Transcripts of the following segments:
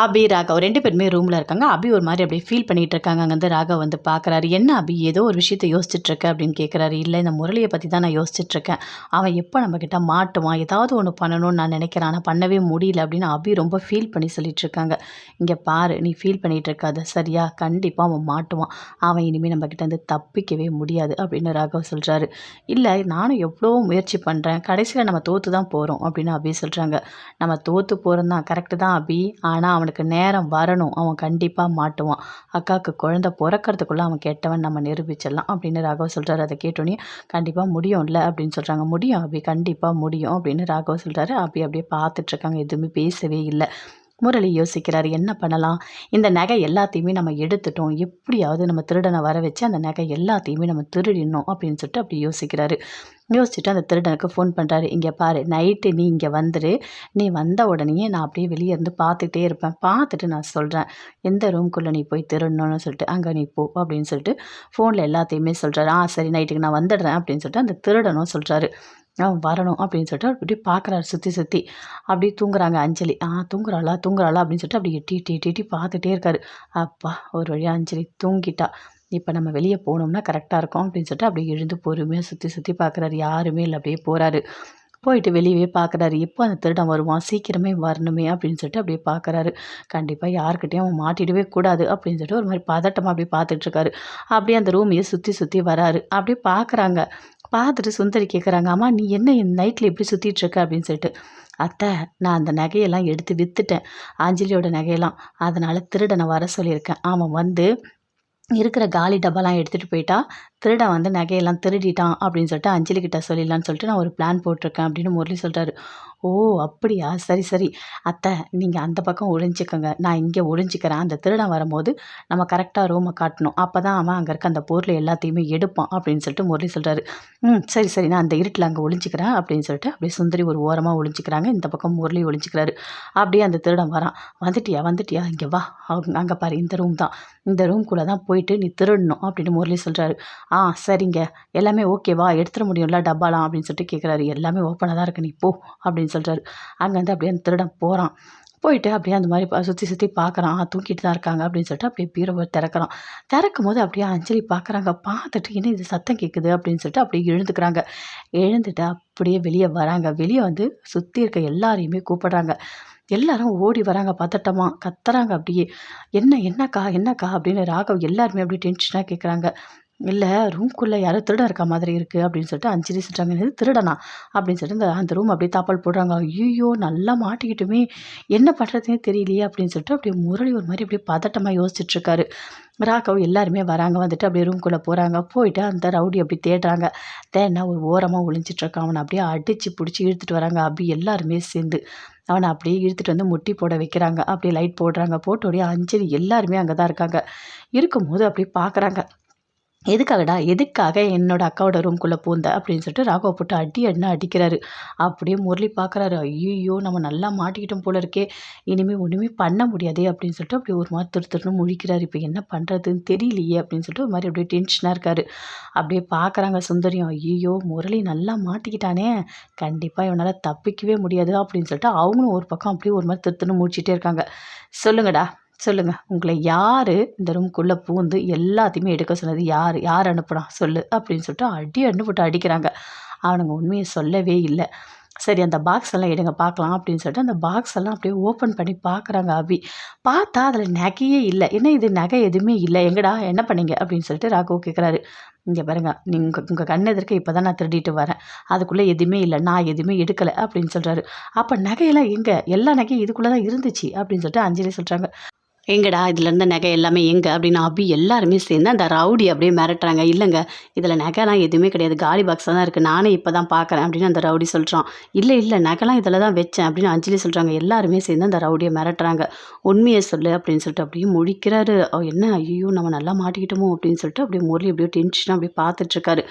அபி ராகவ் ரெண்டு பேருமே ரூமில் இருக்காங்க. அபி ஒரு மாதிரி அப்படியே ஃபீல் பண்ணிகிட்டு இருக்காங்க. அங்கேருந்து ராகவ் வந்து பார்க்குறாரு. என்ன அபி ஏதோ ஒரு விஷயத்தை யோசிச்சுட்டு இருக்க அப்படின்னு கேட்குறாரு இல்லை இந்த முரளியை பற்றி தான் நான் யோசிச்சுட்ருக்கேன் அவன் எப்போ நம்மக்கிட்ட மாட்டுவான்? ஏதாவது ஒன்று பண்ணணும்னு நான் நினைக்கிறேன். ஆனால் பண்ணவே முடியல அப்படின்னு அபி ரொம்ப ஃபீல் பண்ணி சொல்லிட்டு இருக்காங்க. இங்கே பாரு நீ ஃபீல் பண்ணிகிட்டு இருக்காத. சரியா? கண்டிப்பாக அவன் மாட்டுவான். அவன் இனிமேல் நம்மக்கிட்ட வந்து தப்பிக்கவே முடியாது அப்படின்னு ராகவ் சொல்கிறாரு இல்லை நானும் எவ்வளோ முயற்சி பண்ணுறேன் கடைசியில் நம்ம தோற்று தான் போகிறோம் அப்படின்னு அபி சொல்கிறாங்க நம்ம தோற்று போகிறோம் தான் கரெக்டு தான் அபி. ஆனால் அவன் அவனுக்கு நேரம் வரணும். அவன் கண்டிப்பாக மாட்டுவான். அக்காவுக்கு குழந்தை பிறக்கறதுக்குள்ளே அவன் கெட்டவன் நம்ம நிரூபிச்சிடலாம் அப்படின்னு ராகவ் சொல்கிறாரு அதை கேட்டோன்னே கண்டிப்பாக முடியும்ல அப்படின்னு சொல்கிறாங்க முடியும் அபி கண்டிப்பாக முடியும் அப்படின்னு ராகவ் சொல்கிறாரு அபி அப்படியே பார்த்துட்ருக்காங்க எதுவுமே பேசவே இல்லை. முரளி யோசிக்கிறார் என்ன பண்ணலாம்? இந்த நகை எல்லாத்தையுமே நம்ம எடுத்துட்டோம். எப்படியாவது நம்ம திருடனை வர வச்சு அந்த நகை எல்லாத்தையுமே நம்ம திருடிடணும் அப்படின்னு சொல்லிட்டு அப்படி யோசிக்கிறாரு. யோசிச்சுட்டு அந்த திருடனுக்கு ஃபோன் பண்ணுறாரு இங்கே பாரு நைட்டு நீ இங்கே வந்துடு நீ வந்த உடனேயே நான் அப்படியே வெளியே இருந்து பார்த்துட்டே இருப்பேன். பார்த்துட்டு நான் சொல்கிறேன் எந்த ரூம்குள்ளே நீ போய் திருடணும்னு சொல்லிட்டு அங்கே நீ போ அப்படின்னு சொல்லிட்டு ஃபோனில் எல்லாத்தையுமே சொல்கிறாரு ஆ சரி நைட்டுக்கு நான் வந்துடுறேன் அப்படின்னு சொல்லிட்டு அந்த திருடனும் சொல்கிறாரு அவன் வரணும் அப்படின்னு சொல்லிட்டு அப்படியே பார்க்குறாரு சுற்றி சுற்றி அப்படியே தூங்குறாங்க அஞ்சலி. ஆ தூங்குறாளா தூங்குறாளா அப்படின்னு சொல்லிட்டு அப்படி எட்டி எட்டி எட்டி எட்டி பார்த்துட்டே இருக்காரு. அப்பா ஒரு வழியாக அஞ்சலி தூங்கிட்டா. இப்போ நம்ம வெளியே போனோம்னா கரெக்டாக இருக்கும் அப்படின்னு சொல்லிட்டு அப்படியே எழுந்து பொறுமையாக சுற்றி சுற்றி பார்க்குறாரு யாருமே இல்லை அப்படியே போகிறாரு போயிட்டு வெளியவே பார்க்குறாரு எப்போ அந்த திருடன் வருவான்? சீக்கிரமே வரணுமே அப்படின்னு சொல்லிட்டு அப்படியே பார்க்குறாரு கண்டிப்பாக யாருக்கிட்டையும் அவன் மாட்டிடவே கூடாது அப்படின்னு சொல்லிட்டு ஒரு மாதிரி பதட்டமாக அப்படியே பார்த்துட்ருக்காரு அப்படியே அந்த ரூமையே சுற்றி சுற்றி வராரு. அப்படியே பார்க்குறாங்க பார்த்துட்டு சுந்தரி கேட்குறாங்க அம்மா நீ என்ன நைட்டில் எப்படி சுற்றிட்டுருக்க அப்படின்னு சொல்லிட்டு அத்தை நான் அந்த நகையெல்லாம் எடுத்து விற்றுட்டேன் அஞ்சலியோட நகையெல்லாம். அதனால் திருடனை வர சொல்லியிருக்கேன். அவன் வந்து இருக்கிற காலி டப்பாலாம் எடுத்துகிட்டு போயிட்டா திருடன் வந்து நகையெல்லாம் திருடிட்டான் அப்படின்னு சொல்லிட்டு அஞ்சலி கிட்ட சொல்லிடலான்னு சொல்லிட்டு நான் ஒரு பிளான் போட்டிருக்கேன் அப்படின்னு முரளி சொல்கிறாரு ஓ அப்படியா? சரி சரி. அத்தை நீங்கள் அந்த பக்கம் ஒளிஞ்சிக்கோங்க. நான் இங்கே ஒழிஞ்சிக்கிறேன் அந்த திருடன் வரும்போது நம்ம கரெக்டாக ரூமை காட்டணும். அப்போ தான் அவன் அங்கே இருக்க அந்த பொருள் எல்லாத்தையுமே எடுப்பான் அப்படின்னு சொல்லிட்டு முரளி சொல்கிறாரு ம் சரி சரி. நான் அந்த இருட்டில் அங்கே ஒளிஞ்சிக்கிறேன் அப்படின்னு சொல்லிட்டு அப்படியே சுந்தரி ஒரு ஓரமாக ஒளிஞ்சிக்கிறாங்க. இந்த பக்கம் முரளி ஒழிஞ்சிக்கிறாரு அப்படியே அந்த திருடன் வரான். வந்துட்டியா? வந்துட்டியா? இங்கே வா. அவங்க அங்கே பாரு. இந்த ரூம் தான். இந்த ரூம்குள்ளே தான் போயிட்டு நீ திருடணும் அப்படின்னு முரளி சொல்கிறாரு ஆ சரிங்க. எல்லாமே ஓகேவா எடுத்துட முடியும்ல டப்பாலாம் அப்படின்னு சொல்லிட்டு கேட்குறாரு எல்லாமே ஓப்பனாக தான் இருக்கு நீ போ அப்படின்னு சொல்கிறாரு அங்கேருந்து அப்படியே அந்த திருடன் போகிறான் போயிட்டு அப்படியே அந்த மாதிரி சுற்றி சுற்றி பார்க்குறான் தூக்கிட்டு தான் இருக்காங்க அப்படின்னு சொல்லிட்டு அப்படியே பீரோவை திறக்கிறான். திறக்கும் போது அப்படியே அஞ்சலி பார்க்குறாங்க பார்த்துட்டு என்ன இது சத்தம் கேட்குது அப்படின்னு சொல்லிட்டு அப்படியே எழுந்துக்கிறாங்க. எழுந்துட்டு அப்படியே வெளியே வராங்க. வெளியே வந்து சுற்றி இருக்க எல்லாரையுமே கூப்பிடுறாங்க. எல்லாரும் ஓடி வராங்க. பதட்டமாக கத்துறாங்க அப்படியே. என்ன என்னக்கா என்னக்கா? அப்படின்னு ராகவ் எல்லாருமே அப்படியே டென்ஷனாக கேட்குறாங்க இல்லை ரூம்குள்ளே யாரோ திருடன் இருக்க மாதிரி இருக்குது அப்படின்னு சொல்லிட்டு அஞ்சலி சொல்கிறாங்க இது திருடனா? அப்படின்னு சொல்லிட்டு இந்த அந்த ரூம் அப்படியே தாப்பால் போடுறாங்க. ஐயோ நல்லா மாட்டிக்கிட்டுமே. என்ன பண்ணுறதுனே தெரியலையே அப்படின்னு சொல்லிட்டு அப்படியே முரளி ஒரு மாதிரி அப்படியே பதட்டமாக யோசிச்சுட்ருக்காரு ராகவ் எல்லாருமே வராங்க. வந்துட்டு அப்படியே ரூம்குள்ளே போகிறாங்க போயிட்டு அந்த ரவுடி அப்படி தேடுறாங்க. தேடினா ஒரு ஓரமாக ஒளிஞ்சிட்ருக்கான் அவனை அப்படியே அடித்து பிடிச்சி இழுத்துட்டு வராங்க. அப்படி எல்லாருமே சேர்ந்து. அவனை அப்படியே இழுத்துட்டு வந்து முட்டி போட வைக்கிறாங்க. அப்படியே லைட் போடுறாங்க. போட்டோடைய அஞ்சலி எல்லாருமே அங்கே தான் இருக்காங்க. இருக்கும்போது அப்படியே பார்க்குறாங்க எதுக்காகடா எதுக்காக என்னோட அக்காவோட ரூம்குள்ளே பூந்த? அப்படின்னு சொல்லிட்டு ராகவ போட்டு அடி அடினா அடிக்கிறாரு. அப்படியே முரளி பார்க்குறாரு ஐயோ நம்ம நல்லா மாட்டிக்கிட்டோம் போல இருக்கே. இனிமேல் ஒன்றுமே பண்ண முடியாதே அப்படின்னு சொல்லிட்டு அப்படியே ஒரு மாதிரி திரு திருன்னு முழிக்கிறாரு. இப்போ என்ன பண்ணுறதுன்னு தெரியலையே அப்படின்னு சொல்லிட்டு ஒரு மாதிரி அப்படியே டென்ஷனாக இருக்காரு. அப்படியே பார்க்குறாங்க சுந்தரியம். ஐயோ முரளி நல்லா மாட்டிக்கிட்டானே. கண்டிப்பாக இவனால் தப்பிக்கவே முடியாது அப்படின்னு சொல்லிட்டு அவங்களும் ஒரு பக்கம் அப்படியே ஒரு மாதிரி திரு திருன்னு முடிச்சிட்டே இருக்காங்க. சொல்லுங்கடா. சொல்லுங்கள் உங்களை யார் இந்த ரூம்குள்ளே பூந்து எல்லாத்தையுமே எடுக்க சொன்னது யார்? யார் அனுப்புனா? சொல்லு அப்படின்னு சொல்லிட்டு அடி அனுப்பிட்டு அடிக்கிறாங்க. அவனுங்க உண்மையை சொல்லவே இல்லை. சரி அந்த பாக்ஸ் எல்லாம் எடுங்க பார்க்கலாம் அப்படின்னு சொல்லிட்டு அந்த பாக்ஸ் எல்லாம் அப்படியே ஓப்பன் பண்ணி பார்க்குறாங்க அபி. பார்த்தா அதில் நகையே இல்லை. என்ன இது? நகை எதுவுமே இல்லை. எங்கடா? என்ன பண்ணீங்க? அப்படின்னு சொல்லிட்டு ராகவ் கேட்குறாரு இங்கே பாருங்க. நீங்கள் உங்கள் கண் எதிர்க்க இப்போ தான் நான் திருடிட்டு வரேன். அதுக்குள்ளே எதுவுமே இல்லை. நான் எதுவுமே எடுக்கலை அப்படின்னு சொல்கிறாரு அப்போ நகையெல்லாம் எங்கே? எல்லா நகையும் இதுக்குள்ளே தான் இருந்துச்சு அப்படின்னு சொல்லிட்டு அஞ்சலி சொல்கிறாங்க எங்கடா இதுலேருந்து நகை எல்லாமே எங்கே அப்படின்னு அபி எல்லாருமே சேர்ந்து அந்த ரவுடி அப்படியே மிரட்டுறாங்க. இல்லைங்க இதில் நகைலாம் எதுவுமே கிடையாது. காலி பாக்ஸாக தான் இருக்குது நானே இப்போ தான் பார்க்குறேன் அப்படின்னு அந்த ரவுடி சொல்கிறான் இல்லை இல்லை நகைலாம் இதில் தான் வச்சேன் அப்படின்னு அஞ்சலி சொல்கிறாங்க எல்லாருமே சேர்ந்து அந்த ரவுடியை மிரட்டுறாங்க. உண்மையை சொல்லு அப்படின்னு சொல்லிட்டு அப்படியே முழிக்கிறாரு. என்ன? ஐயோ நம்ம நல்லா மாட்டிக்கிட்டோமோ? அப்படின்னு சொல்லிட்டு அப்படியே முரளி அப்படியே டென்ஷனாக அப்படியே பார்த்துட்ருக்காரு.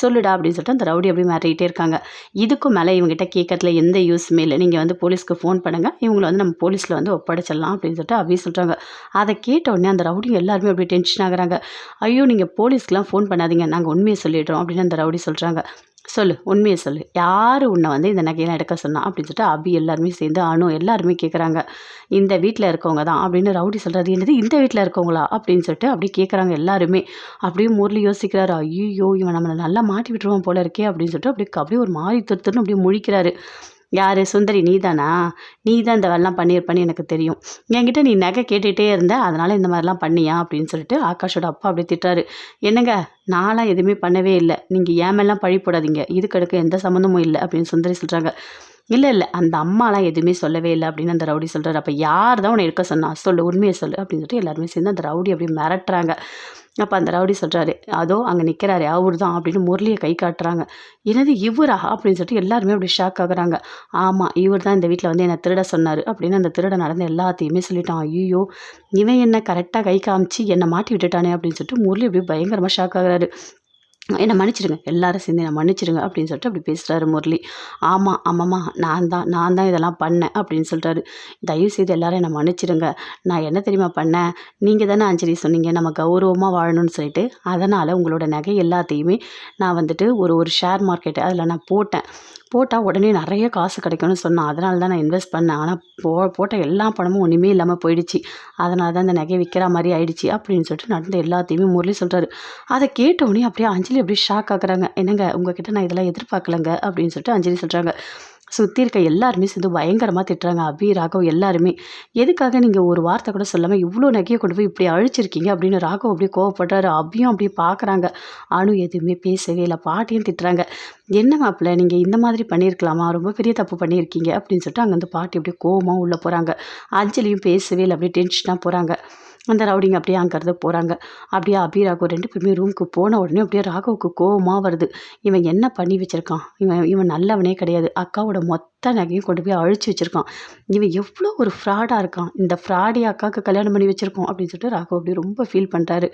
சொல்லுடா அப்படின்னு சொல்லிட்டு அந்த ரவுடி அப்படியே மிரட்டிகிட்டே இருக்காங்க. இதுக்கும் மேலே இவங்ககிட்ட கேட்கறதுல எந்த யூஸுமே இல்லை. நீங்கள் வந்து போலீஸ்க்கு ஃபோன் பண்ணுங்கள் இவங்களை வந்து நம்ம போலீஸில் வந்து ஒப்படைச்சிடலாம் அப்படின்னு சொல்லிட்டு அப்படியே சொல்கிறாங்க அதை கேட்ட உடனே அந்த ரவுடி எல்லாருமே அப்படியே டென்ஷன் ஆகுறாங்க. ஐயோ நீங்கள் போலீஸ்க்கெலாம் ஃபோன் பண்ணாதீங்க. நாங்கள் உண்மையை சொல்லிடுறோம் அப்படின்னு அந்த ரவுடி சொல்கிறாங்க சொல்லு உண்மையை சொல்லு. யார் உன்னை வந்து இந்த நகையெல்லாம் எடுக்க சொன்னா? அப்படின்னு சொல்லிட்டு அபி எல்லாருமே சேர்ந்து அணு எல்லாருமே கேட்குறாங்க இந்த வீட்டில் இருக்கவங்க தான் அப்படின்னு ரவுடி சொல்கிறது என்னது இந்த வீட்டில் இருக்கவங்களா? அப்படின்னு சொல்லிட்டு அப்படி கேட்குறாங்க எல்லாருமே. அப்படியே முரளி யோசிக்கிறாரு. ஐயோ இவன் நம்மளை நல்லா மாட்டி விட்டுருவான் போல இருக்கே அப்படின்னு சொல்லிட்டு அப்படியே அப்படியே ஒரு மாறி துருத்துன்னு அப்படியே முழிக்கிறாரு. யார்? சுந்தரி நீ தானா நீ தான் இந்த வேலைலாம் பண்ணியிருப்பேன்னு எனக்கு தெரியும். என்கிட்ட நீ நகை கேட்டுகிட்டே இருந்த அதனால் இந்த மாதிரிலாம் பண்ணியா? அப்படின்னு சொல்லிட்டு ஆகாஷோட அப்பா அப்படியே திட்டாரு என்னங்க நான்லாம் எதுவுமே பண்ணவே இல்லை. நீங்கள் ஏமெல்லாம் பழி போடாதீங்க. இதுக்கடுக்கு எந்த சம்மந்தமும் இல்லை அப்படின்னு சுந்தரி சொல்கிறாங்க இல்லை இல்லை. அந்த அம்மாலாம் எதுவுமே சொல்லவே இல்லை அப்படின்னு அந்த ரவுடி சொல்கிறார் அப்போ யார் தான் உன்னை இருக்க சொன்னா? சொல்லு உண்மையை சொல்லு அப்படின்னு சொல்லிட்டு எல்லாருமே சேர்ந்து அந்த ரவுடி அப்படியே மிரட்டுறாங்க. அப்போ அந்த ரவுடி சொல்கிறாரு அதோ அங்கே நிற்கிறாரு அவர் தான் அப்படின்னு முரளியை கை காட்டுறாங்க. என்னது இவரா? அப்படின்னு சொல்லிட்டு எல்லாருமே அப்படி ஷாக் ஆகுறாங்க. ஆமாம் இவர் தான் இந்த வீட்டில் வந்து என்னை திருட சொன்னார் அப்படின்னு அந்த திருட நடந்த எல்லாத்தையுமே சொல்லிட்டான். ஐயோ இவன் என்ன கரெக்டாக கை காமிச்சு என்னை மாட்டி விட்டுட்டானே அப்படின்னு சொல்லிட்டு முரளி அப்படியே பயங்கரமாக ஷாக் ஆகுறாரு. என்னை மன்னிச்சிடுங்க எல்லாரும் சேர்ந்து என்னை மன்னிச்சிடுங்க அப்படின்னு சொல்லிட்டு அப்படி பேசுகிறாரு முரளி. ஆமாம் ஆமாம்மா நான் தான் நான் தான் இதெல்லாம் பண்ணேன் அப்படின்னு சொல்கிறாரு தயவு செய்து எல்லாரும் என்னை மன்னிச்சிடுங்க. நான் என்ன தெரியுமா பண்ணேன்? நீங்கள் தானே அஞ்சலி சொன்னீங்க நம்ம கௌரவமாக வாழணும்னு சொல்லிட்டு. அதனால் உங்களோட நகை எல்லாத்தையுமே நான் வந்துட்டு ஒரு ஒரு ஷேர் மார்க்கெட்டு அதில் நான் போட்டேன். போட்டால் உடனே நிறைய காசு கிடைக்கும்னு சொன்னான். அதனால தான் நான் இன்வெஸ்ட் பண்ணேன். ஆனால் போ போட்ட எல்லா பணமும் ஒன்றுமே இல்லாமல் போயிடுச்சு. அதனால தான் இந்த நகையை விற்கிற மாதிரி ஆயிடுச்சு அப்படின்னு சொல்லிட்டு நடந்த எல்லாத்தையுமே முரளி சொல்கிறாரு அதை கேட்ட உடனே அப்படியே அஞ்சலி அப்படியே ஷாக் ஆகுறாங்க. என்னங்க உங்ககிட்ட நான் இதெல்லாம் எதிர்பார்க்கலங்க அப்படின்னு சொல்லிட்டு அஞ்சலி சொல்கிறாங்க சுற்றி இருக்க எல்லாருமே சேர்ந்து பயங்கரமாக திட்டுறாங்க. அபி ராகவ் எல்லாருமே. எதுக்காக நீங்கள் ஒரு வார்த்தை கூட சொல்லாமல் இவ்வளோ நகையை கொண்டு போய் இப்படி அழிச்சிருக்கீங்க அப்படின்னு ராகவ் அப்படியே கோவப்படுறாரு. அபியும் அப்படியே பார்க்குறாங்க அணு எதுவுமே பேசவே இல்லை. பாட்டியும் திட்டுறாங்க. என்ன மாப்பிள்ள நீங்கள் இந்த மாதிரி பண்ணியிருக்கலாமா ரொம்ப பெரிய தப்பு பண்ணியிருக்கீங்க அப்படின்னு சொல்லிட்டு அங்கேருந்து பாட்டி அப்படியே கோவமாக உள்ளே போகிறாங்க அஞ்சலியும் பேசவே இல்லை. அப்படியே டென்ஷனாக போகிறாங்க அந்த ரவுடிங்க அப்படியே அங்கேருந்து போகிறாங்க அப்படியே அபி ராகவ் ரெண்டு பேருமே ரூமுக்கு போன உடனே அப்படியே ராகவுக்கு கோவமாக வருது. இவன் என்ன பண்ணி வச்சுருக்கான்? இவன் இவன் நல்லவனே கிடையாது. அக்காவோட மொத்த நகையும் கொண்டு போய் அழிச்சு வச்சுருக்கான். இவன் எவ்வளோ ஒரு ஃப்ராடாக இருக்கான். இந்த ஃப்ராடி அக்காவுக்கு கல்யாணம் பண்ணி வச்சுருக்கோம் அப்படின்னு சொல்லிட்டு ராகவ் அப்படியே ரொம்ப ஃபீல் பண்ணுறாரு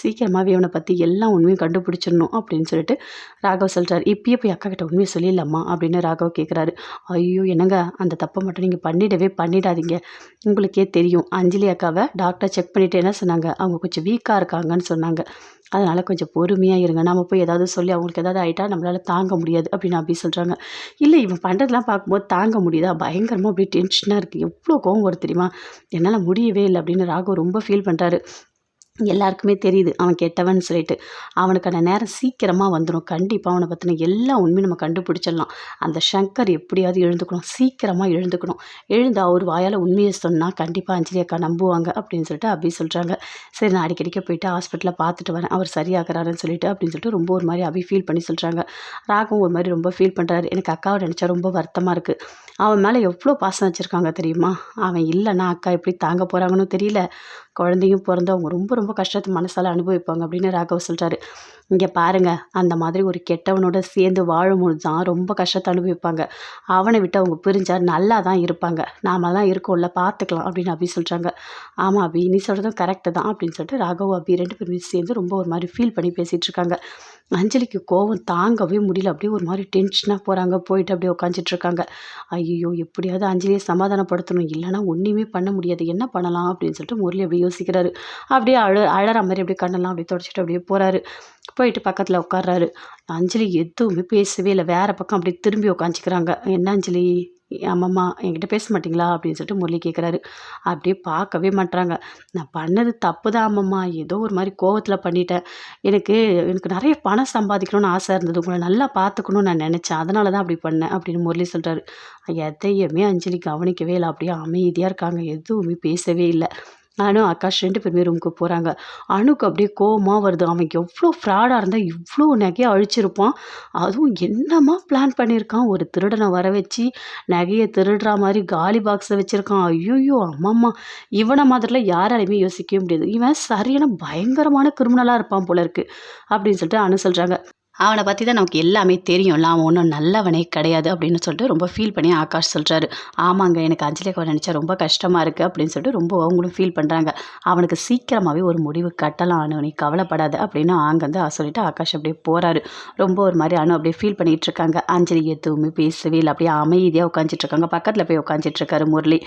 சீக்கிரமாகவே இவனை பற்றி எல்லா உண்மையும் கண்டுபிடிச்சிடணும் அப்படின்னு சொல்லிட்டு ராகவ் சொல்கிறார் இப்பயே போய் அக்கா கிட்ட உண்மையை சொல்லிடலாமா அப்படின்னு ராகவ் கேட்குறாரு ஐயோ என்னங்க? அந்த தப்பை மட்டும் நீங்கள் பண்ணிடவே பண்ணிடாதீங்க. உங்களுக்கே தெரியும். அஞ்சலி அக்காவை டாக்டர் செக் பண்ணிவிட்டு என்ன சொன்னாங்க? அவங்க கொஞ்சம் வீக்காக இருக்காங்கன்னு சொன்னாங்க. அதனால் கொஞ்சம் பொறுமையாக இருங்க. நம்ம போய் ஏதாவது சொல்லி அவங்களுக்கு ஏதாவது ஆகிட்டா நம்மளால் தாங்க முடியாது அப்படின்னு அப்படி சொல்கிறாங்க இல்லை இவன் பண்ணுறதெல்லாம் பார்க்கும்போது தாங்க முடியுதா? பயங்கரமாக அப்படியே டென்ஷனாக இருக்குது எவ்வளோ கோவம் வரும் தெரியுமா? என்னால் முடியவே இல்லை அப்படின்னு ராகவ் ரொம்ப ஃபீல் பண்ணுறாரு எல்லாருக்குமே தெரியுது. அவன் கெட்டவன் சொல்லிட்டு. அவனுக்கான நேரம் சீக்கிரமாக வந்துடும் கண்டிப்பாக அவனை பற்றின எல்லா உண்மையும் நம்ம கண்டுபிடிச்சிடலாம். அந்த சங்கர் எப்படியாவது எழுந்துக்கணும். சீக்கிரமாக எழுந்துக்கணும். எழுந்து அவர் வாயால் உண்மையை சொன்னால் கண்டிப்பாக அஞ்சலி அக்கா நம்புவாங்க அப்படின்னு சொல்லிட்டு அப்படி சொல்கிறாங்க சரி நான் அடிக்கடிக்க போயிட்டு ஹாஸ்பிட்டலில் பார்த்துட்டு வரேன். அவர் சரியாகிறாருன்னு சொல்லிட்டு அப்படின்னு சொல்லிட்டு ரொம்ப ஒரு மாதிரி அபி ஃபீல் பண்ணி சொல்கிறாங்க ராகவும் ஒரு மாதிரி ரொம்ப ஃபீல் பண்ணுறாரு எனக்கு அக்காவை நினச்சா ரொம்ப வருத்தமாக இருக்குது அவன் மேலே எவ்வளோ பாசம் வச்சுருக்காங்க தெரியுமா? அவன் இல்லைன்னா அக்கா எப்படி தாங்க போகிறாங்கன்னு தெரியல. குழந்தையும் பிறந்து அவங்க ரொம்ப ரொம்ப கஷ்டத்தை மனசால் அனுபவிப்பாங்க அப்படின்னு ராகவ் சொல்கிறாரு இங்கே பாருங்கள் அந்த மாதிரி ஒரு கெட்டவனோட சேர்ந்து வாழும்போது தான் ரொம்ப கஷ்டத்தை அனுபவிப்பாங்க. அவனை விட்டு அவங்க பிரிஞ்சால் நல்லா தான் இருப்பாங்க. நாம தான் இருக்கோம்ல பார்த்துக்கலாம் அப்படின்னு அபி சொல்கிறாங்க ஆமாம் அபி நீ சொல்கிறதும் கரெக்டு தான் அப்படின்னு சொல்லிட்டு ராகவ் அபி ரெண்டு பேரும் சேர்ந்து ரொம்ப ஒரு மாதிரி ஃபீல் பண்ணி பேசிகிட்டு இருக்காங்க. அஞ்சலிக்கு கோவம் தாங்கவே முடியல. அப்படியே ஒரு மாதிரி டென்ஷனாக போகிறாங்க போயிட்டு அப்படியே உட்காந்துட்ருக்காங்க ஐயோ எப்படியாவது அஞ்சலியை சமாதானப்படுத்தணும். இல்லைன்னா ஒன்றுமே பண்ண முடியாது. என்ன பண்ணலாம் அப்படின்னு சொல்லிட்டு முரளி அப்படியே யோசிக்கிறாரு. அப்படியே அழ அழற மாதிரி அப்படியே கண்ணெல்லாம் அப்படியே தொடச்சிட்டு அப்படியே போகிறாரு போயிட்டு பக்கத்தில் உட்கார்றாரு. அஞ்சலி எதுவுமே பேசவே இல்லை. வேறு பக்கம் அப்படியே திரும்பி உட்காந்துக்கிறாங்க என்ன அஞ்சலி? ஆமாம்மா என்கிட்ட பேச மாட்டிங்களா? அப்படின்னு சொல்லிட்டு முரளி கேட்குறாரு அப்படியே பார்க்கவே மாட்டுறாங்க நான் பண்ணது தப்பு தான் அம்மம்மா ஏதோ ஒரு மாதிரி கோவத்தில் பண்ணிட்டேன். எனக்கு எனக்கு நிறைய பணம் சம்பாதிக்கணும்னு ஆசை இருந்தது. உங்களை நல்லா பார்த்துக்கணும்னு நான் நினச்சேன். அதனால தான் அப்படி பண்ணேன் அப்படின்னு முரளி சொல்கிறாரு எதையுமே அஞ்சலி கவனிக்கவே இல்லை. அப்படியே அமைதியாக இருக்காங்க. எதுவுமே பேசவே இல்லை. நானும் ஆகாஷ் ரெண்டு பேருமே ரூமுக்கு போகிறாங்க அணுக்கு அப்படியே கோபமாக வருது. அவன் எவ்வளோ ஃப்ராடாக இருந்தால் இவ்வளோ நகையை அழிச்சிருப்பான். அதுவும் என்னமா பிளான் பண்ணியிருக்கான்? ஒரு திருடனை வர வச்சு நகையை திருடுற மாதிரி காலி பாக்ஸை வச்சுருக்கான். ஐயோயோ அம்மாம்மா. இவனை மாதிரிலாம் யாராலையுமே யோசிக்கவே முடியாது. இவன் சரியான பயங்கரமான கிரிமினலாக இருப்பான் போல இருக்குது அப்படின்னு சொல்லிட்டு அனு சொல்கிறாங்க அவனை பற்றி தான் நமக்கு எல்லாமே தெரியும்ல அவன் ஒன்றும் நல்லவனே கிடையாது அப்படின்னு சொல்லிட்டு ரொம்ப ஃபீல் பண்ணி ஆகாஷ் சொல்கிறாரு ஆமாங்க எனக்கு அஞ்சலி நினச்சா ரொம்ப கஷ்டமாக இருக்குது அப்படின்னு சொல்லிட்டு ரொம்ப அவங்களும் ஃபீல் பண்ணுறாங்க அவனுக்கு சீக்கிரமாகவே ஒரு முடிவு கட்டலாம் அனு நீ கவலைப்படாத அப்படின்னு அங்கேருந்து சொல்லிட்டு ஆகாஷ் அப்படியே போகிறாரு ரொம்ப ஒரு மாதிரி அனு அப்படியே ஃபீல் பண்ணிகிட்டு இருக்காங்க. அஞ்சலி எதுவுமே பேசவே இல்லை. அப்படியே அமைதியாக உட்காந்துட்டு இருக்காங்க. பக்கத்தில் போய் உட்காந்துட்டு இருக்காரு முரளி.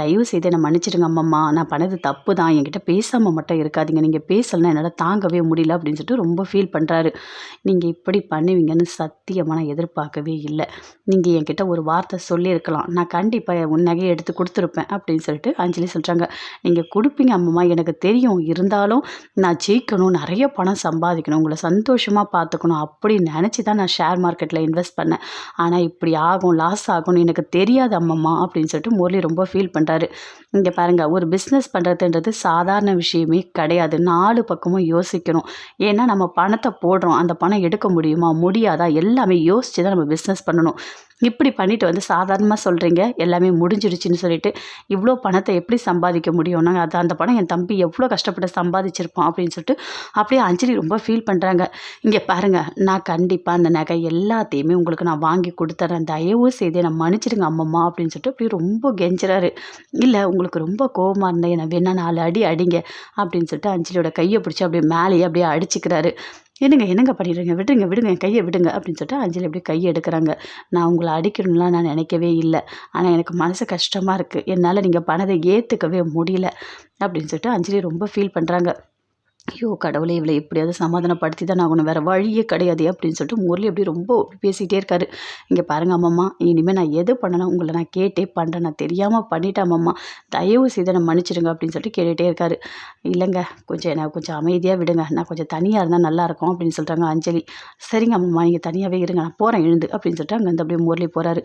தயவு செய்து என்னை மன்னிச்சிடுங்க அம்மம்மா. நான் பண்ணது தப்பு தான். என்கிட்ட பேசாமல் மட்டும் இருக்காதீங்க. நீங்கள் பேசலைன்னா என்னால் தாங்கவே முடியல. அப்படின்னு சொல்லிட்டு ரொம்ப ஃபீல் பண்ணுறாரு நீங்கள் இப்படி பண்ணுவீங்கன்னு சத்தியமாக நான் எதிர்பார்க்கவே இல்லை. நீங்கள் என்கிட்ட ஒரு வார்த்தை சொல்லியிருக்கலாம். நான் கண்டிப்பாக உன் நகையை எடுத்து கொடுத்துருப்பேன் அப்படின்னு சொல்லிட்டு அஞ்சலி சொல்கிறாங்க நீங்கள் கொடுப்பீங்க அம்மம்மா எனக்கு தெரியும். இருந்தாலும் நான் ஜெயிக்கணும். நிறைய பணம் சம்பாதிக்கணும். உங்களை சந்தோஷமாக பார்த்துக்கணும் அப்படின்னு நினச்சி தான் நான் ஷேர் மார்க்கெட்டில் இன்வெஸ்ட் பண்ணேன். ஆனால் இப்படி ஆகும் லாஸ் ஆகும்னு எனக்கு தெரியாது அம்மம்மா அப்படின்னு சொல்லிட்டு முரளி ரொம்ப ஃபீல் பண்ணுறாரு இங்கே பாருங்கள் ஒரு பிஸ்னஸ் பண்ணுறதுன்றது சாதாரண விஷயமே கிடையாது. நாலு பக்கமும் யோசிக்கணும். ஏன்னா நம்ம பணத்தை போடுறோம். அந்த பணம் எடுக்க முடியுமா? முடியாதா? எல்லாமே யோசித்து தான் நம்ம பிஸ்னஸ் பண்ணணும். இப்படி பண்ணிட்டு வந்து சாதாரணமாக சொல்கிறீங்க எல்லாமே முடிஞ்சிடுச்சின்னு சொல்லிட்டு இவ்வளோ பணத்தை எப்படி சம்பாதிக்க முடியும்னா அது அந்த பணம் என் தம்பி எவ்வளோ கஷ்டப்பட்டு சம்பாதிச்சிருப்பான் அப்படின்னு சொல்லிட்டு அப்படியே அஞ்சலி ரொம்ப ஃபீல் பண்ணுறாங்க இங்கே பாருங்கள் நான் கண்டிப்பாக அந்த நகை எல்லாத்தையுமே உங்களுக்கு நான் வாங்கி கொடுத்துட்றேன் தயவு செய்து நான் மன்னிச்சிடுங்க அம்மம்மா அப்படின்னு சொல்லிட்டு அப்படியே ரொம்ப கெஞ்சுறாரு. இல்லை உங்களுக்கு ரொம்ப கோபமாக இருந்தேன் என்ன வேணா நாலு அடி அடிங்க அப்படின்னு சொல்லிட்டு அஞ்சலியோட கையை பிடிச்சி அப்படியே மேலேயே அப்படியே அடிச்சுக்கிறாரு. என்னங்க என்னங்க பண்ணிடுறீங்க விடுங்க விடுங்க என் கையை விடுங்க அப்படின்னு சொல்லிட்டு அஞ்சலி அப்படியே கையை எடுக்கிறாங்க. நான் உங்களை அடிக்கணும்லாம் நான் நினைக்கவே இல்லை. ஆனால் எனக்கு மனசு கஷ்டமாக இருக்குது என்னால் நீங்கள் பணத்தை ஏற்றுக்கவே முடியல அப்படின்னு சொல்லிட்டு அஞ்சலி ரொம்ப ஃபீல் பண்ணுறாங்க ஐயோ கடவுளே இவளை எப்படியாவது சமாதானப்படுத்தி தான் ஆகணும். வேறு வழியே கிடையாது அப்படின்னு சொல்லிட்டு முரளி அப்படி ரொம்ப பேசிகிட்டே இருக்காரு. இங்கே பாருங்க அம்மம்மா இனிமேல் நான் எது பண்ணணும் உங்களை நான் கேட்டே பண்ணுறேன் நான் தெரியாமல் பண்ணிட்டேன் அம்மம்மா தயவு செய்து நான் மன்னிச்சிடுங்க அப்படின்னு சொல்லிட்டு கேட்டுகிட்டே இருக்காரு. இல்லைங்க கொஞ்சம் என்ன கொஞ்சம் அமைதியாக விடுங்க. நான் கொஞ்சம் தனியாக இருந்தால் நல்லாயிருக்கும் அப்படின்னு சொல்கிறாங்க அஞ்சலி. சரிங்க அம்மம்மா நீங்கள் தனியாகவே இருங்க. நான் போகிறேன் எழுந்து அப்படின்னு சொல்லிட்டு அங்கேருந்து அப்படியே முரளி போகிறாரு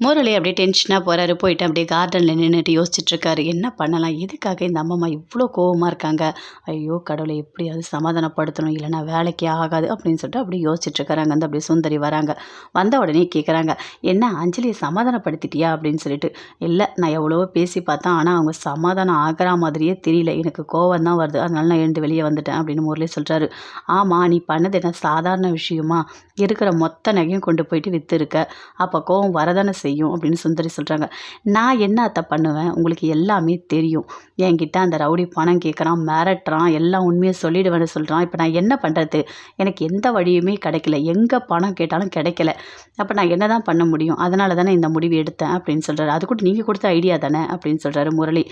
முரளி அப்படியே டென்ஷனாக போகிறாரு போயிட்டு அப்படியே கார்டனில் நின்றுட்டு யோசிச்சுட்ருக்காரு. என்ன பண்ணலாம்? எதுக்காக இந்த அம்மம்மா இவ்வளோ கோவமாக இருக்காங்க? ஐயோ கடவுளை எப்படியாவது சமாதானப்படுத்தணும். இல்லைனா வேலைக்கே ஆகாது அப்படின்னு சொல்லிட்டு அப்படியே யோசிச்சுட்ருக்காரு. அங்கேருந்து அப்படியே சுந்தரி வராங்க. வந்த உடனே கேட்குறாங்க என்ன அஞ்சலியை சமாதானப்படுத்திட்டியா? அப்படின்னு சொல்லிட்டு இல்லை நான் எவ்வளவோ பேசி பார்த்தேன். ஆனால் அவங்க சமாதானம் ஆகிற மாதிரியே தெரியல. எனக்கு கோவம் தான் வருது. அதனால நான் எழுந்து வெளியே வந்துட்டேன். அப்படின்னு முரளி சொல்கிறாரு ஆமாம் நீ பண்ணது என்ன சாதாரண விஷயமா? இருக்கிற மொத்த நகையும் கொண்டு போயிட்டு விற்றுருக்க அப்போ கோவம் வரதானே செய்யும் அப்படின்னு சுந்தரி சொல்கிறாங்க நான் என்ன அத்தை பண்ணுவேன்? உங்களுக்கு எல்லாமே தெரியும். என்கிட்ட அந்த ரவுடி பணம் கேட்குறான் மிரட்டுறான் எல்லாம் உண்மையை சொல்லிடுவேன்னு சொல்கிறான் இப்போ நான் என்ன பண்ணுறது எனக்கு எந்த வழியுமே கிடைக்கல. எங்கே பணம் கேட்டாலும் கிடைக்கல. அப்போ நான் என்ன தான் பண்ண முடியும்? அதனால தானே இந்த முடிவு எடுத்தேன் அப்படின்னு சொல்கிறாரு அது கூட நீங்கள் கொடுத்த ஐடியா தானே அப்படின்னு சொல்கிறாரு முரளி.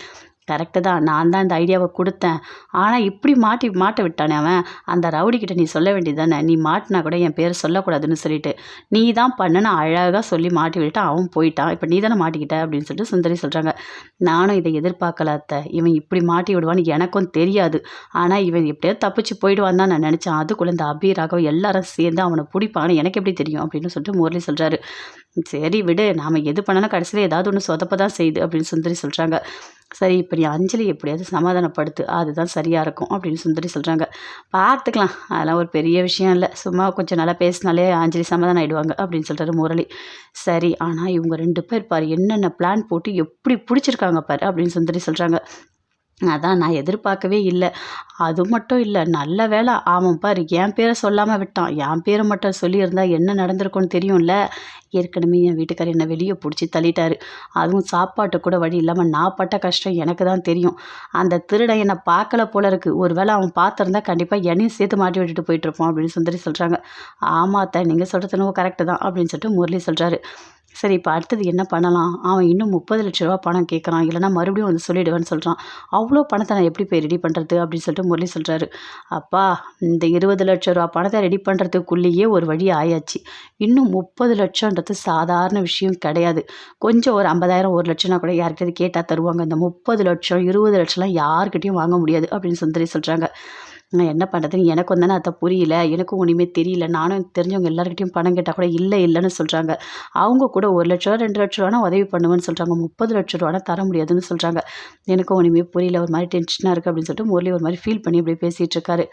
கரெக்டு தான். நான் தான் இந்த ஐடியாவை கொடுத்தேன். ஆனால் இப்படி மாட்டி மாட்ட விட்டானே அவன். அந்த ரவுடிக்கிட்ட நீ சொல்ல வேண்டியது தானே? நீ மாட்டினா கூட என் பேர் சொல்லக்கூடாதுன்னு சொல்லிட்டு. நீ தான் பண்ணுன்னு அழகாக சொல்லி மாட்டி விட்டு அவன் போயிட்டான். இப்போ நீ தானே மாட்டிக்கிட்ட அப்படின்னு சொல்லிட்டு சுந்தரி சொல்கிறாங்க நானும் இதை எதிர்பார்க்கலாத்த இவன் இப்படி மாட்டி விடுவான்னு எனக்கும் தெரியாது. ஆனால் இவன் எப்படியாவது தப்பிச்சு போயிடுவான் தான் நான் நினச்சேன். அதுக்குள்ளே இந்த அபி ராகவ் எல்லாரும் சேர்ந்து அவனை பிடிப்பான்னு எனக்கு எப்படி தெரியும் அப்படின்னு சொல்லிட்டு முரளி சொல்கிறாரு சரி விடு நாம் எது பண்ணாலும் கடைசியில் ஏதாவது ஒன்று சொதப்ப தான் செய்யுது அப்படின்னு சுந்தரி சொல்கிறாங்க சரி இப்போ நீ அஞ்சலி எப்படியாவது சமாதானப்படுத்து அதுதான் சரியாக இருக்கும் அப்படின்னு சுந்தரி சொல்கிறாங்க பார்த்துக்கலாம் அதெல்லாம் ஒரு பெரிய விஷயம் இல்லை. சும்மா கொஞ்சம் நல்லா பேசினாலே அஞ்சலி சமாதானம் ஆகிடுவாங்க அப்படின்னு சொல்கிறாரு முரளி. சரி ஆனால் இவங்க ரெண்டு பேர் பாரு என்னென்ன பிளான் போட்டு எப்படி பிடிச்சிருக்காங்க பாரு அப்படின்னு சுந்தரி சொல்கிறாங்க அதான் நான் எதிர்பார்க்கவே இல்லை. அது மட்டும் இல்லை நல்ல வேலை ஆமாம் பாரு என் பேரை சொல்லாமல் விட்டான். என் பேரை மட்டும் சொல்லியிருந்தா என்ன நடந்திருக்கும்னு தெரியும்ல? ஏற்கனவே என் வீட்டுக்காரர் என்னை வெளியே பிடிச்சி தள்ளிட்டாரு. அதுவும் சாப்பாட்டு கூட வழி இல்லாமல் நான் பட்ட கஷ்டம் எனக்கு தான் தெரியும். அந்த திருடன் என்னை பார்க்கல போல இருக்குது ஒரு வேளை அவன் பார்த்துருந்தா கண்டிப்பாக என்னையும் சேர்த்து மாட்டி விட்டுட்டு போயிட்டுருப்போம் அப்படின்னு சுந்தரி சொல்கிறாங்க ஆமாத்த நீங்கள் சொல்கிறது என்னவோ கரெக்டு தான் அப்படின்னு சொல்லிட்டு முரளி சொல்கிறாரு சரி இப்போ அடுத்தது என்ன பண்ணலாம்? அவன் இன்னும் முப்பது லட்ச ரூபா பணம் கேட்குறான். இல்லைனா மறுபடியும் வந்து சொல்லிவிடுவேன்னு சொல்கிறான் அவ்வளோ பணத்தை நான் எப்படி போய் ரெடி பண்ணுறது அப்படின்னு சொல்லிட்டு முரளி சொல்கிறாரு அப்பா இந்த இருபது லட்ச ரூபா பணத்தை ரெடி பண்ணுறதுக்குள்ளேயே ஒரு வழி ஆயாச்சு. இன்னும் முப்பது லட்சன்றது சாதாரண விஷயம் கிடையாது. கொஞ்சம் ஒரு ஐம்பதாயிரம் ஒரு லட்சம்னா கூட யார்கிட்டயாவது கேட்டால் தருவாங்க. இந்த முப்பது லட்சம் இருபது லட்சம்லாம் யார்கிட்டையும் வாங்க முடியாது அப்படின்னு சுந்தரி சொல்கிறாங்க நான் என்ன பண்ணுறதுன்னு எனக்கும் தானே அதை புரியல. எனக்கும் ஒன்றுமே தெரியல. நானும் தெரிஞ்சவங்க எல்லாருக்கிட்டையும் பணம் கேட்டால் கூட இல்லை இல்லைன்னு சொல்கிறாங்க அவங்க கூட ஒரு லட்ச ரூபா ரெண்டு லட்ச ரூபானா உதவி பண்ணுவேன்னு சொல்கிறாங்க முப்பது லட்ச ரூபானா தர முடியாதுன்னு சொல்கிறாங்க எனக்கும் ஒன்றுமே புரியல. ஒரு மாதிரி டென்ஷனாக இருக்குது அப்படின்னு சொல்லிட்டு முரளி ஒரு மாதிரி ஃபீல் பண்ணி இப்படி பேசிகிட்டு இருக்காரு.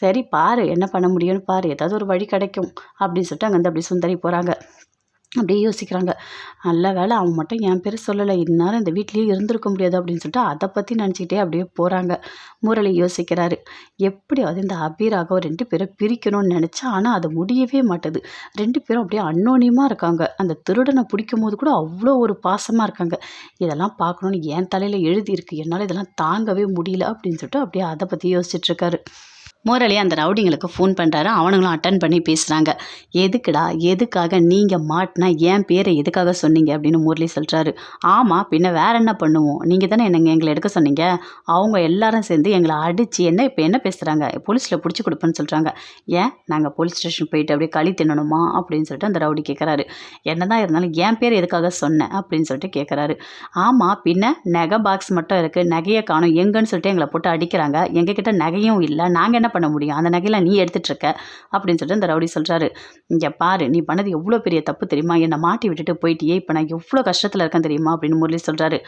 சரி பாரு என்ன பண்ண முடியும்னு பாரு. ஏதாவது ஒரு வழி கிடைக்கும் அப்படின்னு சொல்லிட்டு அங்கேருந்து அப்படி சுந்தரி போகிறாங்க அப்படியே யோசிக்கிறாங்க. நல்ல வேலை அவன் மட்டும் என் பேர் சொல்லலை. இந்நேரம் இந்த வீட்லேயே இருந்திருக்க முடியாது அப்படின்னு சொல்லிட்டு அதை பற்றி நினச்சிக்கிட்டே அப்படியே போகிறாங்க முரளி யோசிக்கிறாரு. எப்படியாவது இந்த அபிராகம் ரெண்டு பேரும் பிரிக்கணும்னு நினச்சா ஆனால் அது முடியவே மாட்டுது. ரெண்டு பேரும் அப்படியே அன்னோனியமாக இருக்காங்க. அந்த திருடனை பிடிக்கும் போது கூட அவ்வளோ ஒரு பாசமாக இருக்காங்க. இதெல்லாம் பார்க்கணுன்னு என் தலையில் எழுதியிருக்கு. என்னால் இதெல்லாம் தாங்கவே முடியல அப்படின்னு சொல்லிட்டு அப்படியே அதை பற்றி யோசிச்சுட்ருக்காரு முரளி அந்த ரவுடிங்களுக்கு ஃபோன் பண்ணுறாரு அவனுங்களும் அட்டன் பண்ணி பேசுகிறாங்க எதுக்குடா எதுக்காக நீங்கள் மாட்டினா என் பேரை எதுக்காக சொன்னீங்க அப்படின்னு முரளி சொல்கிறாரு ஆமாம் பின்ன வேற என்ன பண்ணுவோம்? நீங்கள் தானே என்னங்க எங்களை எடுக்க சொன்னீங்க? அவங்க எல்லாரும் சேர்ந்து எங்களை அடித்து என்ன இப்போ என்ன பேசுகிறாங்க போலீஸில் பிடிச்சி கொடுப்பேன்னு சொல்கிறாங்க ஏன்? நாங்கள் போலீஸ் ஸ்டேஷன் போயிட்டு அப்படியே களி தின்னணுமா? அப்படின்னு சொல்லிட்டு அந்த ரவுடி கேட்குறாரு என்ன தான் இருந்தாலும் என் பேர் எதுக்காக சொன்னேன்? அப்படின்னு சொல்லிட்டு கேட்குறாரு ஆமாம் பின்ன நகை பாக்ஸ் மட்டும் இருக்குது நகையை காணும். எங்கன்னு சொல்லிட்டு எங்களை போட்டு அடிக்கிறாங்க. எங்ககிட்ட நகையும் இல்லை. நாங்கள் என்ன பண்ண முடியும். அந்த நகையெல்லாம் நீ எடுத்துகிட்டு இருக்க அப்படின்னு சொல்லிட்டு அந்த ரவுடி சொல்கிறாரு இங்கே பாரு நீ பண்ணது எவ்வளோ பெரிய தப்பு தெரியுமா? என்னை மாட்டி விட்டுட்டு போயிட்டியே இப்போ நான் எவ்வளோ கஷ்டத்தில் இருக்கேன் தெரியுமா? அப்படின்னு முரளி சொல்கிறாரு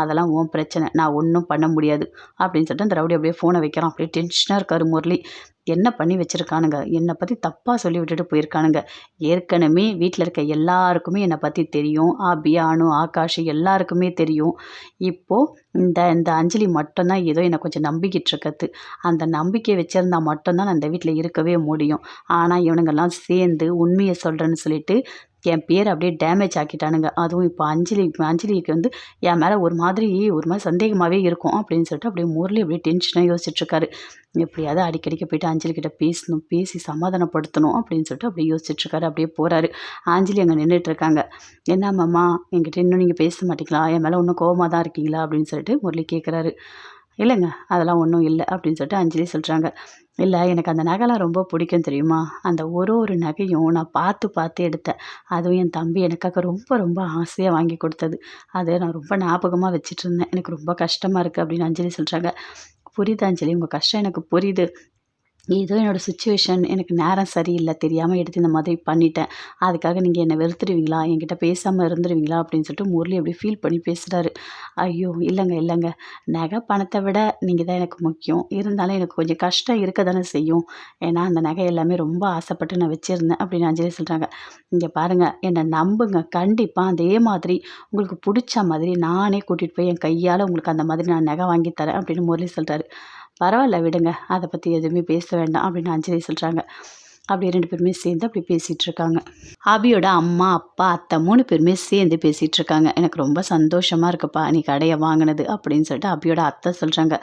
அதெல்லாம் உன் பிரச்சனை. நான் ஒன்றும் பண்ண முடியாது அப்படின்னு சொல்லிட்டு அந்த ரவுடி அப்படியே ஃபோனை வைக்கிறான். அப்படியே டென்ஷனாக இருக்காரு முரளி. என்ன பண்ணி வச்சுருக்கானுங்க? என்னை பற்றி தப்பாக சொல்லி விட்டுட்டு போயிருக்கானுங்க. ஏற்கனவே வீட்டில் இருக்க எல்லாருக்குமே என்னை பற்றி தெரியும். ஆபி அனு ஆகாஷ் எல்லாருக்குமே தெரியும். இப்போது இந்த இந்த அஞ்சலி மட்டும்தான் ஏதோ என்னை கொஞ்சம் நம்பிக்கிட்டு இருக்கிறது. அந்த நம்பிக்கை வச்சுருந்தா மட்டும்தான் நான் இந்த வீட்டில் இருக்கவே முடியும். ஆனால் இவனுங்கெல்லாம் சேர்ந்து உண்மையை சொல்கிறேன்னு சொல்லிட்டு என் பேர் அப்படியே டேமேஜ் ஆக்கிட்டானுங்க. அதுவும் இப்போ அஞ்சலி அஞ்சலிக்கு வந்து என் மேலே ஒரு மாதிரி ஒரு மாதிரி சந்தேகமாகவே இருக்கும் அப்படின்னு சொல்லிட்டு அப்படியே முரளி அப்படியே டென்ஷனாக யோசிச்சுட்ருக்காரு எப்படியாவது அடிக்கடிக்க போயிட்டு அஞ்சலி கிட்ட பேசணும் பேசி சமாதானப்படுத்தணும் அப்படின்னு சொல்லிட்டு அப்படியே யோசிச்சுட்ருக்காரு அப்படியே போகிறாரு ஆஞ்சலி அங்கே நின்றுட்டு இருக்காங்க. என்ன மாமா என்கிட்ட இன்னும் நீங்கள் பேச மாட்டீங்களா? என் மேலே இன்னும் கோபமாக தான் இருக்கீங்களா? அப்படின்னு சொல்லிட்டு முரளி கேட்குறாரு இல்லைங்க அதெல்லாம் ஒன்றும் இல்லை அப்படின்னு சொல்லிட்டு அஞ்சலி சொல்கிறாங்க இல்லை எனக்கு அந்த நகைலாம் ரொம்ப பிடிக்கும் தெரியுமா? அந்த ஒரு ஒரு நகையும் நான் பார்த்து பார்த்து எடுத்தேன். அதுவும் என் தம்பி எனக்காக ரொம்ப ரொம்ப ஆசையாக வாங்கி கொடுத்தது. அதை நான் ரொம்ப ஞாபகமாக வச்சுட்டு இருந்தேன். எனக்கு ரொம்ப கஷ்டமாக இருக்குது அப்படின்னு அஞ்சலி சொல்கிறாங்க புரியுது அஞ்சலி உங்கள் கஷ்டம் எனக்கு புரியுது. ஏதோ என்னோடய சுச்சுவேஷன் எனக்கு நேரம் சரியில்லை தெரியாமல் எடுத்து இந்த மாதிரி பண்ணிட்டேன். அதுக்காக நீங்கள் என்னை வெறுத்துருவீங்களா? என்கிட்ட பேசாமல் இருந்துருவீங்களா? அப்படின்னு சொல்லிட்டு முரளி அப்படி ஃபீல் பண்ணி பேசுகிறாரு ஐயோ இல்லைங்க இல்லைங்க. நகை பணத்தை விட நீங்கள் தான் எனக்கு முக்கியம். இருந்தாலும் எனக்கு கொஞ்சம் கஷ்டம் இருக்க தானே செய்யும். ஏன்னா அந்த நகை எல்லாமே ரொம்ப ஆசைப்பட்டு நான் வச்சுருந்தேன் அப்படின்னு அஞ்சலி சொல்கிறாங்க இங்கே பாருங்கள் என்னை நம்புங்க. கண்டிப்பாக அதே மாதிரி உங்களுக்கு பிடிச்ச மாதிரி நானே கூட்டிகிட்டு போய் என் கையால் உங்களுக்கு அந்த மாதிரி நான் நகை வாங்கி தரேன் அப்படின்னு முரளி சொல்கிறாரு பரவாயில்ல விடுங்க. அதை பற்றி எதுவுமே பேச வேண்டாம் அப்படின்னு அஞ்சலி சொல்கிறாங்க அப்படி ரெண்டு பேருமே சேர்ந்து அப்படி பேசிகிட்டு இருக்காங்க அபியோட அம்மா அப்பா அத்தை மூணு பேருமே சேர்ந்து பேசிகிட்டு இருக்காங்க எனக்கு ரொம்ப சந்தோஷமாக இருக்குப்பா நீ கடையை வாங்கினது அப்படின்னு சொல்லிட்டு அபியோட அத்தை சொல்கிறாங்க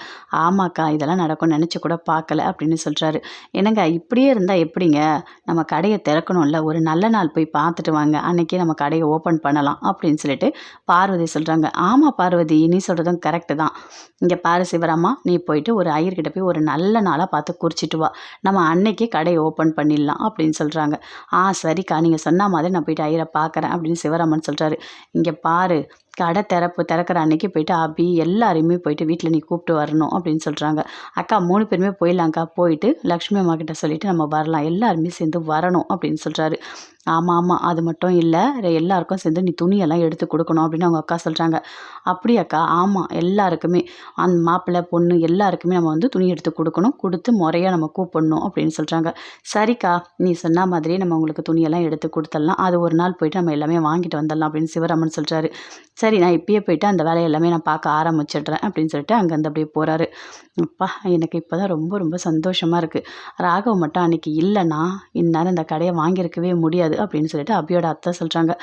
ஆமாக்கா இதெல்லாம் நடக்கும் நினச்சி கூட பார்க்கல அப்படின்னு சொல்கிறாரு என்னங்க இப்படியே இருந்தால் எப்படிங்க? நம்ம கடையை திறக்கணும்ல ஒரு நல்ல நாள் போய் பார்த்துட்டு வாங்க. அன்றைக்கே நம்ம கடையை ஓப்பன் பண்ணலாம் அப்படின்னு சொல்லிட்டு பார்வதி சொல்கிறாங்க ஆமாம் பார்வதி நீ சொல்கிறதும் கரெக்டு தான். இங்கே பாரு சிவராமா நீ போயிட்டு ஒரு ஐயர்கிட்ட போய் ஒரு நல்ல நாளாக பார்த்து குறிச்சிட்டு வா. நம்ம அன்னைக்கே கடையை ஓப்பன் பண்ணி பண்ணிடலாம் அப்படின்னு சொல்கிறாங்க ஆ சரிக்கா நீங்கள் சொன்ன மாதிரி நான் போயிட்டு ஐயரை பார்க்குறேன் அப்படின்னு சிவராமன் சொல்கிறாரு இங்கே பாரு கடை திறப்பு திறக்கிற அன்னைக்கு போயிட்டு அபி எல்லாரையுமே போயிட்டு வீட்டில் நீ கூப்பிட்டு வரணும் அப்படின்னு சொல்கிறாங்க அக்கா மூணு பேருமே போயிடலாங்க்கா போயிட்டு லக்ஷ்மி அம்மா கிட்ட சொல்லிவிட்டு நம்ம வரலாம். எல்லாருமே சேர்ந்து வரணும் அப்படின்னு சொல்கிறாரு ஆமாம் ஆமாம் அது மட்டும் இல்லை. எல்லாருக்கும் சேர்ந்து நீ துணியெல்லாம் எடுத்து கொடுக்கணும் அப்படின்னு அவங்க அக்கா சொல்கிறாங்க அப்படியாக்கா ஆமாம் எல்லாருக்குமே அந்த மாப்பிள்ளை பொண்ணு எல்லாருக்குமே நம்ம வந்து துணி எடுத்து கொடுக்கணும். கொடுத்து முறையாக நம்ம கூப்பிடணும் அப்படின்னு சொல்கிறாங்க சரிக்கா. நீ சொன்ன மாதிரியே நம்ம உங்களுக்கு துணியெல்லாம் எடுத்து கொடுத்துடலாம். அது ஒரு நாள் போயிட்டு நம்ம எல்லாமே வாங்கிட்டு வந்துடலாம் அப்படின்னு சிவராமன் சொல்கிறாரு சரி நான் இப்பயே போயிட்டு அந்த வேலையை எல்லாமே நான் பார்க்க ஆரம்பிச்சிடுறேன் அப்படின்னு சொல்லிட்டு அங்கேருந்து அப்படியே போகிறாரு அப்பா எனக்கு இப்போ தான் ரொம்ப ரொம்ப சந்தோஷமாக இருக்குது ராகவ் மட்டும் அன்றைக்கி இல்லைன்னா இந்நேரம் இந்த கடையை வாங்கியிருக்கவே முடியாது. அப்படின்னு சொல்லிட்டு அபியோட அத்தை சொல்கிறாங்க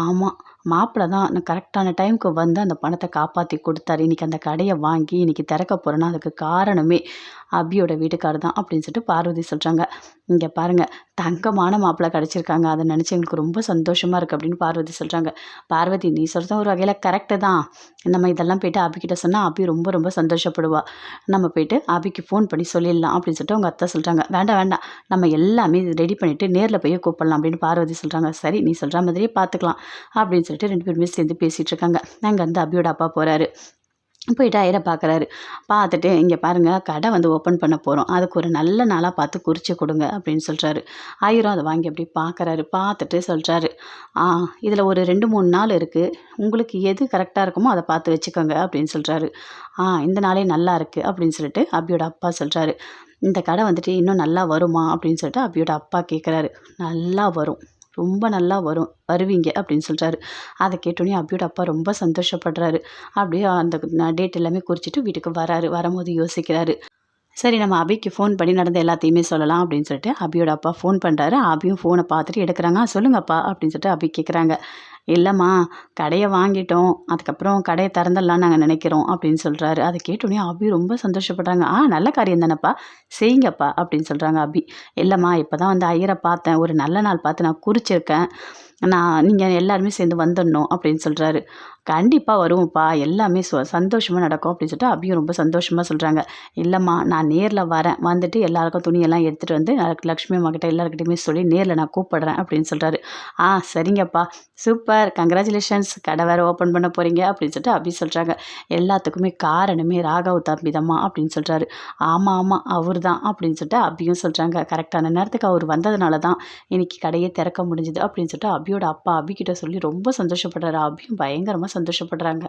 ஆமாம் மாப்பிள்ளை தான் நான் கரெக்டான டைமுக்கு வந்து அந்த பணத்தை காப்பாற்றி கொடுத்தாரு. இன்றைக்கி அந்த கடையை வாங்கி இன்றைக்கி திறக்க போகிறேன்னா அதுக்கு காரணமே அபியோட வீட்டுக்காரர் தான் அப்படின்னு சொல்லிட்டு பார்வதி சொல்கிறாங்க இங்கே பாருங்கள் தங்கமான மாப்பிள்ளை கிடச்சிருக்காங்க. அதை நினச்சி எங்களுக்கு ரொம்ப சந்தோஷமாக இருக்குது அப்படின்னு பார்வதி சொல்கிறாங்க பார்வதி நீ சொல்கிறது ஒரு வகையில் கரெக்டு தான். நம்ம இதெல்லாம் போயிட்டு அபிக்கிட்ட சொன்னால் அபி ரொம்ப ரொம்ப சந்தோஷப்படுவா. நம்ம போயிட்டு அபிக்கு ஃபோன் பண்ணி சொல்லிடலாம் அப்படின்னு சொல்லிட்டு அவங்க அத்தை சொல்கிறாங்க வேண்டாம் வேண்டாம். நம்ம எல்லாமே ரெடி பண்ணிவிட்டு நேரில் போய் கூப்பிடலாம் அப்படின்னு பார்வதி சொல்கிறாங்க சரி நீ சொல்கிற மாதிரியே பார்த்துக்கலாம் அப்படின்னு சொல்லிட்டு ரெண்டு பேருமே சேர்ந்து பேசிகிட்டு இருக்காங்க. அங்கே வந்து அபியோட அப்பா போகிறாரு போயிட்டு ஐயரை பார்க்குறாரு பார்த்துட்டு இங்கே பாருங்கள் கடை வந்து ஓப்பன் பண்ண போகிறோம் அதுக்கு ஒரு நல்ல நாளாக பார்த்து குறித்து கொடுங்க அப்படின்னு சொல்கிறாரு ஐயரும் அதை வாங்கி அப்படி பார்க்குறாரு பார்த்துட்டு சொல்கிறாரு ஆ இதில் ஒரு ரெண்டு மூணு நாள் இருக்குது உங்களுக்கு எது கரெக்டாக இருக்குமோ அதை பார்த்து வச்சுக்கோங்க அப்படின்னு சொல்கிறாரு ஆ இந்த நாளே நல்லா இருக்குது அப்படின்னு சொல்லிட்டு அப்பியோட அப்பா சொல்கிறாரு இந்த கடை வந்துட்டு இன்னும் நல்லா வருமா? அப்படின்னு சொல்லிட்டு அப்பியோட அப்பா கேட்குறாரு நல்லா வரும். ரொம்ப நல்லா வரும் வருவீங்க அப்படின்னு சொல்கிறாரு அதை கேட்டோன்னே அபியோட அப்பா ரொம்ப சந்தோஷப்படுறாரு. அப்படியே அந்த டேட் எல்லாமே குறிச்சிட்டு வீட்டுக்கு வராரு வரும்போது யோசிக்கிறாரு. சரி நம்ம அபிக்கு ஃபோன் பண்ணி நடந்த எல்லாத்தையுமே சொல்லலாம் அப்படின்னு சொல்லிட்டு அபியோட அப்பா ஃபோன் பண்ணுறாரு அபியும் ஃபோனை பார்த்துட்டு எடுக்கிறாங்க. சொல்லுங்கப்பா அப்படின்னு சொல்லிட்டு அபி கேட்குறாங்க இல்லைம்மா கடையை வாங்கிட்டோம் அதுக்கப்புறம் கடையை திறந்துடலாம் நாங்கள் நினைக்கிறோம் அப்படின்னு சொல்கிறாரு அதை கேட்டோடனே அபி ரொம்ப சந்தோஷப்படுறாங்க ஆ நல்ல காரியம் தானேப்பா செய்யுங்கப்பா அப்படின்னு சொல்கிறாங்க அபி. இல்லைம்மா இப்போ தான் வந்து ஐயரை பார்த்தேன். ஒரு நல்ல நாள் பார்த்து நான் குறிச்சிருக்கேன். நான் நீங்கள் எல்லாருமே சேர்ந்து வந்துடணும் அப்படின்னு சொல்கிறாரு கண்டிப்பாக வருவோம்ப்பா. எல்லாமே சொ சந்தோஷமாக நடக்கும் அப்படின்னு சொல்லிட்டு அபியும் ரொம்ப சந்தோஷமாக சொல்கிறாங்க இல்லைம்மா நான் நேரில் வரேன். வந்துட்டு எல்லாருக்கும் துணியெல்லாம் எடுத்துகிட்டு வந்து லக்ஷ்மி அம்மாக்கிட்ட எல்லாருக்கிட்டையுமே சொல்லி நேரில் நான் கூப்பிடுறேன் அப்படின்னு சொல்கிறாரு ஆ சரிங்கப்பா. சூப்பர். கங்க்ராச்சுலேஷன்ஸ் கடை வேறு ஓப்பன் பண்ண போகிறீங்க அப்படின்னு சொல்லிட்டு அபி சொல்கிறாங்க எல்லாத்துக்குமே காரணமே ராகவ் தம்பிதம்மா அப்படின்னு சொல்கிறாரு ஆமாம் ஆமாம் அவர் தான் அப்படின்னு சொல்லிட்டு அபியும் சொல்கிறாங்க கரெக்டான நேரத்துக்கு அவர் வந்ததுனால தான் இன்னைக்கு கடையை திறக்க முடிஞ்சுது அப்படின்னு சொல்லிட்டு அபியோட அப்பா அபிக்கிட்ட சொல்லி ரொம்ப சந்தோஷப்படுறாரு. அபியும் பயங்கரமாக சந்தோஷப்படுறாங்க.